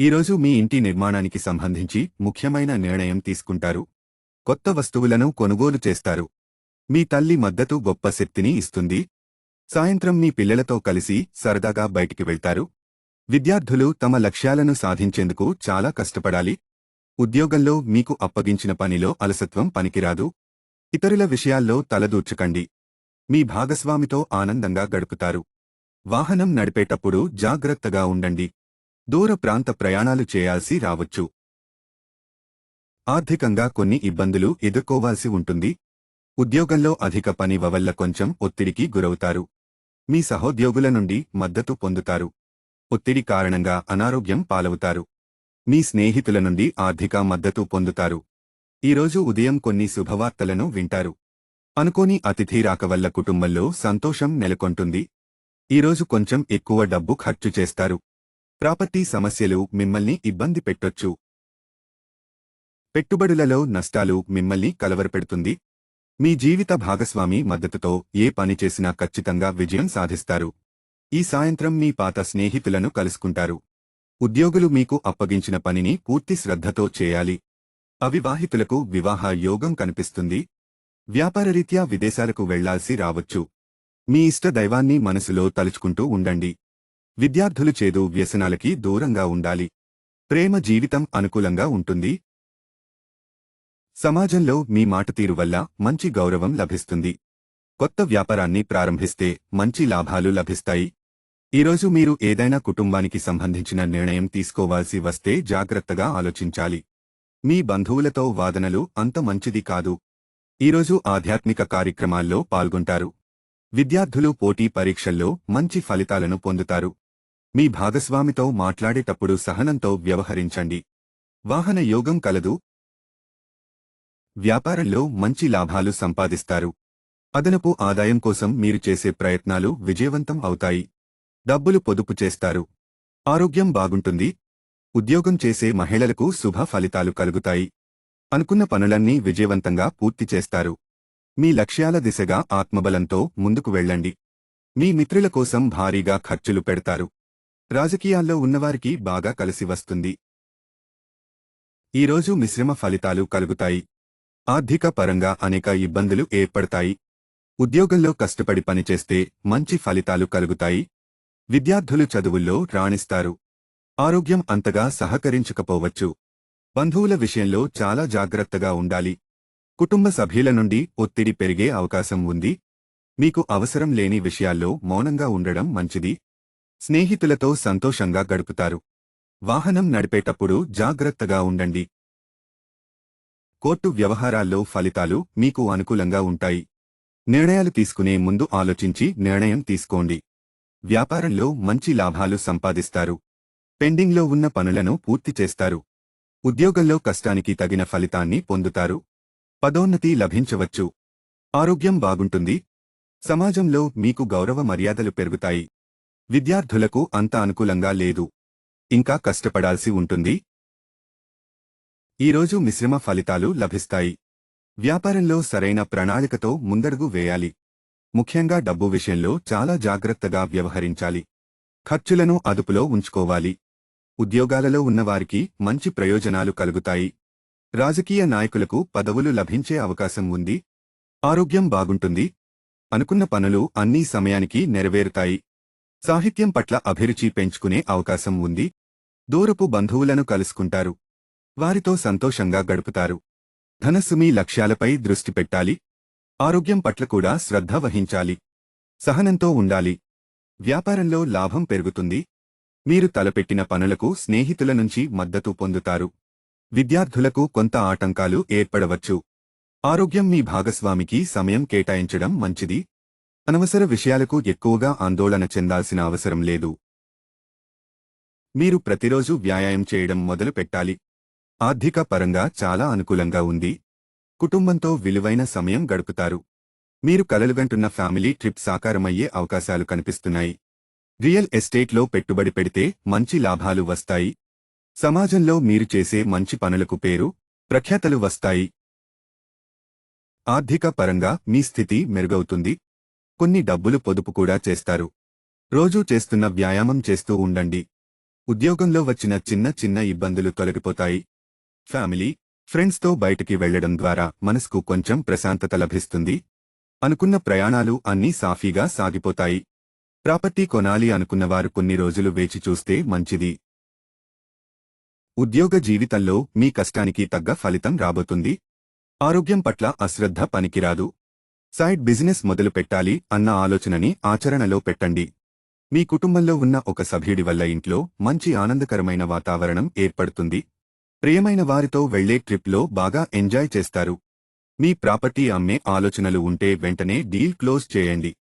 ఈరోజు మీ ఇంటి నిర్మాణానికి సంబంధించి ముఖ్యమైన నిర్ణయం తీసుకుంటారు. కొత్త వస్తువులను కొనుగోలు చేస్తారు. మీ తల్లి మద్దతు గొప్ప శక్తిని ఇస్తుంది. సాయంత్రం మీ పిల్లలతో కలిసి సరదాగా బయటికి వెళ్తారు. విద్యార్థులు తమ లక్ష్యాలను సాధించేందుకు చాలా కష్టపడాలి. ఉద్యోగంలో మీకు అప్పగించిన పనిలో అలసత్వం పనికిరాదు. ఇతరుల విషయాల్లో తలదూర్చకండి. మీ భాగస్వామితో ఆనందంగా గడుపుతారు. వాహనం నడిపేటప్పుడు జాగ్రత్తగా ఉండండి. దూర ప్రాంత ప్రయాణాలు చేయాల్సి రావచ్చు. ఆర్థికంగా కొన్ని ఇబ్బందులు ఎదుర్కోవాల్సి ఉంటుంది. ఉద్యోగంలో అధిక పని వల్ల కొంచెం ఒత్తిడికి గురవుతారు. మీ సహోద్యోగుల నుండి మద్దతు పొందుతారు. ఒత్తిడి కారణంగా అనారోగ్యం పాలవుతారు. మీ స్నేహితుల నుండి ఆర్థిక మద్దతు పొందుతారు. ఈరోజు ఉదయం కొన్ని శుభవార్తలను వింటారు. అనుకోని అతిథి రాక వల్ల కుటుంబంలో సంతోషం నెలకొంటుంది. ఈరోజు కొంచెం ఎక్కువ డబ్బు ఖర్చు చేస్తారు. ప్రాపర్టీ సమస్యలు మిమ్మల్ని ఇబ్బంది పెట్టొచ్చు. పెట్టుబడులలో నష్టాలు మిమ్మల్ని కలవరపెడుతుంది. మీ జీవిత భాగస్వామి మద్దతుతో ఏ పని చేసినా ఖచ్చితంగా విజయం సాధిస్తారు. ఈ సాయంత్రం మీ పాత స్నేహితులను కలుసుకుంటారు. ఉద్యోగులు మీకు అప్పగించిన పనిని పూర్తి శ్రద్ధతో చేయాలి. అవివాహితులకు వివాహ యోగం కనిపిస్తుంది. వ్యాపారరీత్యా విదేశాలకు వెళ్ళాల్సి రావచ్చు. మీ ఇష్ట దైవాన్ని మనసులో తలుచుకుంటూ ఉండండి. విద్యార్థులు చేదు వ్యసనాలకి దూరంగా ఉండాలి. ప్రేమ జీవితం అనుకూలంగా ఉంటుంది. సమాజంలో మీ మాట తీరు వల్ల మంచి గౌరవం లభిస్తుంది. కొత్త వ్యాపారాన్ని ప్రారంభిస్తే మంచి లాభాలు లభిస్తాయి. ఈరోజు మీరు ఏదైనా కుటుంబానికి సంబంధించిన నిర్ణయం తీసుకోవాల్సి వస్తే జాగ్రత్తగా ఆలోచించాలి. మీ బంధువులతో వాదనలు అంత మంచిది కాదు. ఈరోజు ఆధ్యాత్మిక కార్యక్రమాల్లో పాల్గొంటారు. విద్యార్థులు పోటీ పరీక్షల్లో మంచి ఫలితాలను పొందుతారు. మీ భాగస్వామితో మాట్లాడేటప్పుడు సహనంతో వ్యవహరించండి. వాహన యోగం కలదు. వ్యాపారంలో మంచి లాభాలు సంపాదిస్తారు. అదనపు ఆదాయం కోసం మీరు చేసే ప్రయత్నాలు విజయవంతం అవుతాయి. డబ్బులు పొదుపు చేస్తారు. ఆరోగ్యం బాగుంటుంది. ఉద్యోగం చేసే మహిళలకు శుభ ఫలితాలు కలుగుతాయి. అనుకున్న పనులన్నీ విజయవంతంగా పూర్తి చేస్తారు. మీ లక్ష్యాల దిశగా ఆత్మబలంతో ముందుకు వెళ్ళండి. మీ మిత్రుల కోసం భారీగా ఖర్చులు పెడతారు. రాజకీయాల్లో ఉన్నవారికి బాగా కలిసి వస్తుంది. ఈరోజు మిశ్రమ ఫలితాలు కలుగుతాయి. ఆర్థిక పరంగా అనేక ఇబ్బందులు ఏర్పడతాయి. ఉద్యోగంలో కష్టపడి పనిచేస్తే మంచి ఫలితాలు కలుగుతాయి. విద్యార్థులు చదువుల్లో రాణిస్తారు. ఆరోగ్యం అంతగా సహకరించకపోవచ్చు. బంధువుల విషయంలో చాలా జాగ్రత్తగా ఉండాలి. కుటుంబ సభ్యుల నుండి ఒత్తిడి పెరిగే అవకాశం ఉంది. మీకు అవసరం లేని విషయాల్లో మౌనంగా ఉండడం మంచిది. స్నేహితులతో సంతోషంగా గడుపుతారు. వాహనం నడిపేటప్పుడు జాగ్రత్తగా ఉండండి. కోర్టు వ్యవహారాల్లో ఫలితాలు మీకు అనుకూలంగా ఉంటాయి. నిర్ణయాలు తీసుకునే ముందు ఆలోచించి నిర్ణయం తీసుకోండి. వ్యాపారంలో మంచి లాభాలు సంపాదిస్తారు. పెండింగ్లో ఉన్న పనులను పూర్తి చేస్తారు. ఉద్యోగంలో కష్టానికి తగిన ఫలితాన్ని పొందుతారు. పదోన్నతి లభించవచ్చు. ఆరోగ్యం బాగుంటుంది. సమాజంలో మీకు గౌరవ మర్యాదలు పెరుగుతాయి. విద్యార్థులకు అంత అనుకూలంగా లేదు. ఇంకా కష్టపడాల్సి ఉంటుంది. ఈరోజు మిశ్రమ ఫలితాలు లభిస్తాయి. వ్యాపారంలో సరైన ప్రణాళికతో ముందడుగు వేయాలి. ముఖ్యంగా డబ్బు విషయంలో చాలా జాగ్రత్తగా వ్యవహరించాలి. ఖర్చులను అదుపులో ఉంచుకోవాలి. ఉద్యోగాలలో ఉన్నవారికి మంచి ప్రయోజనాలు కలుగుతాయి. రాజకీయ నాయకులకు పదవులు లభించే అవకాశం ఉంది. ఆరోగ్యం బాగుంటుంది. అనుకున్న పనులు అన్నీ సమయానికి నెరవేరుతాయి. సాహిత్యం పట్ల అభిరుచి పెంచుకునే అవకాశం ఉంది. దూరపు బంధువులను కలుసుకుంటారు. వారితో సంతోషంగా గడుపుతారు. ధనస్సు మీ లక్ష్యాలపై దృష్టి పెట్టాలి. ఆరోగ్యం పట్ల కూడా శ్రద్ధ వహించాలి. సహనంతో ఉండాలి. వ్యాపారంలో లాభం పెరుగుతుంది. మీరు తలపెట్టిన పనులకు స్నేహితుల నుంచి మద్దతు పొందుతారు. విద్యార్థులకు కొంత ఆటంకాలు ఏర్పడవచ్చు. ఆరోగ్యం మీ భాగస్వామికి సమయం కేటాయించడం మంచిది. అనవసర విషయాలకు ఎక్కువగా ఆందోళన చెందాల్సిన అవసరం లేదు. మీరు ప్రతిరోజు వ్యాయామం చేయడం మొదలు పెట్టాలి. ఆర్థిక పరంగా చాలా అనుకూలంగా ఉంది. కుటుంబంతో విలువైన సమయం గడుపుతారు. మీరు కలలుగంటున్న ఫ్యామిలీ ట్రిప్ సాకారమయ్యే అవకాశాలు కనిపిస్తున్నాయి. రియల్ ఎస్టేట్లో పెట్టుబడి పెడితే మంచి లాభాలు వస్తాయి. సమాజంలో మీరు చేసే మంచి పనులకు పేరు ప్రఖ్యాతలు వస్తాయి. ఆర్థిక పరంగా మీ స్థితి మెరుగవుతుంది. కొన్ని డబ్బులు పొదుపు కూడా చేస్తారు. రోజూ చేస్తున్న వ్యాయామం చేస్తూ ఉండండి. ఉద్యోగంలో వచ్చిన చిన్న చిన్న ఇబ్బందులు తొలగిపోతాయి. ఫ్యామిలీ ఫ్రెండ్స్తో బయటికి వెళ్ళడం ద్వారా మనసుకు కొంచెం ప్రశాంతత లభిస్తుంది. అనుకున్న ప్రయాణాలు అన్నీ సాఫీగా సాగిపోతాయి. ప్రాపర్టీ కొనాలి అనుకున్నవారు కొన్ని రోజులు వేచి చూస్తే మంచిది. ఉద్యోగ జీవితంలో మీ కష్టానికి తగ్గ ఫలితం రాబోతుంది. ఆరోగ్యం పట్ల అశ్రద్ధ పనికిరాదు. సైడ్ బిజినెస్ మొదలు పెట్టాలి అన్న ఆలోచనని ఆచరణలో పెట్టండి. మీ కుటుంబంలో ఉన్న ఒక సభ్యుడి వల్ల ఇంట్లో మంచి ఆనందకరమైన వాతావరణం ఏర్పడుతుంది. ప్రియమైన వారితో వెళ్ళే ట్రిప్లో బాగా ఎంజాయ్ చేస్తారు. మీ ప్రాపర్టీ అమ్మే ఆలోచనలు ఉంటే వెంటనే డీల్ క్లోజ్ చేయండి.